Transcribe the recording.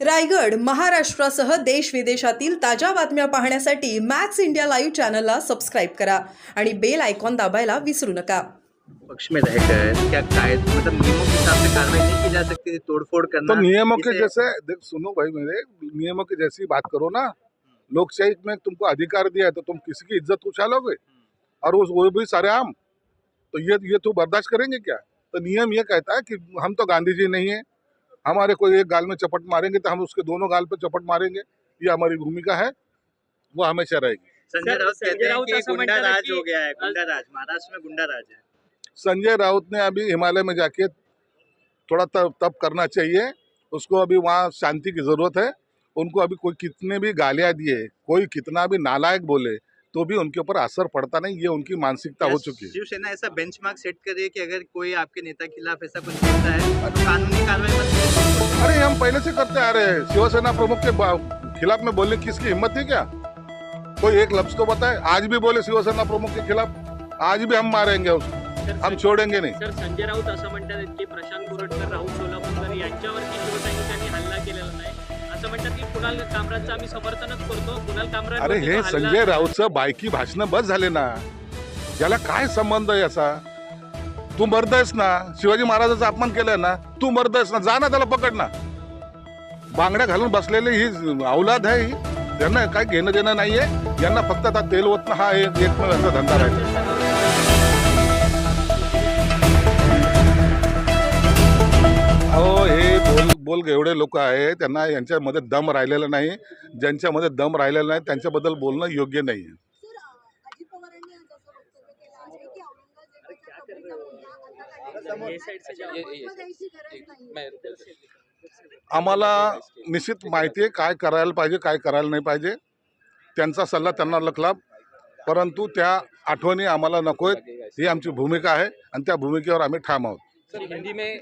रायगड महाराष्ट्रासह देश विदेशातील ताज्या बातम्या पाहण्यासाठी मॅक्स इंडिया लाईव्ह चॅनलला सबस्क्राईब करा आणि बेल आयकॉन दाबायला विसरू नका. पक्ष में रहकर क्या कायद मतलब नियमों के हिसाब से कार्रवाई नहीं की जा सकती थी तोड़फोड़ करना तो नियमों के इसे- जैसे देख सुनो भाई मेरे नियमों के जैसी बात करो ना लोकशाही में तुमको अधिकार दिया है तो तुम किसी की इज़्ज़त उछालोगे? और वो वो भी सारे आम। तो ये ये तो बर्दाश्त करेंगे क्या? तो नियम ये कहता है कि हम तो गांधी जी नहीं है हमारे कोई एक गाल में चपट मारेंगे तो हम उसके दोनों गाल पे चपट मारेंगे। ये हमारी भूमिका है वो हमेशा रहेगी। संजय राउत कहते हैं राउत कि गुंडा राज हो गया है गुंडा राज महाराष्ट्र में गुंडा राज है। संजय राउत ने अभी हिमालय में जाके थोड़ा तप तप करना चाहिए। उसको अभी वहाँ शांति की ज़रूरत है। उनको अभी कोई कितने भी गालियाँ दिए कोई कितना भी नालायक बोले तो भी उनके ऊपर असर पड़ता नहीं ये उनकी मानसिकता हो चुकी है। शिवसेना ऐसा बेंचमार्क सेट कर रही है कि अगर कोई आपके नेता के खिलाफ ऐसा कुछ करता है तो कानूनी कार्रवाई अरे हम पहले से करते आ रहे हैं। शिवसेना प्रमुख के खिलाफ में बोलने की किसकी हिम्मत थी क्या? कोई एक लफ्ज तो बताए। आज भी बोले शिवसेना प्रमुख के खिलाफ आज भी हम मारेंगे उसको हम छोड़ेंगे नहीं। सर संजय राऊत असं म्हणतात की प्रशांत गोरटकर राहुल सोलापूरकर यांच्यावरती शिवसैनिकांनी हल्ला केलेला नाही. असं म्हणतात की कुणाल आम्ही समर्थनच करतो. कुणाल कामराज अरे हे संजय राऊतचं बायकी भाषणं बस झाले ना. याला काय संबंध आहे याचा? तू मर्द आहेस ना. शिवाजी महाराजाचा अपमान केलाय ना. तू मर्द आहेस ना. जा ना त्याला पकड ना. बांगड्या घालून बसलेली ही औलाद आहे ही. त्यांना काय घेणं देणं नाहीये. यांना फक्त आता तेल ओतणं हा एक धंदा राहिला. बोल एवढे लोक आहे त्यांना यांच्यामध्ये दम राहिलेला नाही. ज्यांच्यामध्ये दम राहिलेला नाही त्यांच्याबद्दल बोलणं योग्य नाही आहे. आम्हाला निश्चित माहिती आहे काय करायला पाहिजे काय करायला नाही पाहिजे. त्यांचा सल्ला त्यांना लखला. परंतु त्या आठवणी आम्हाला नको आहेत ही आमची भूमिका आहे आणि त्या भूमिकेवर आम्ही ठाम आहोत. हिंदी में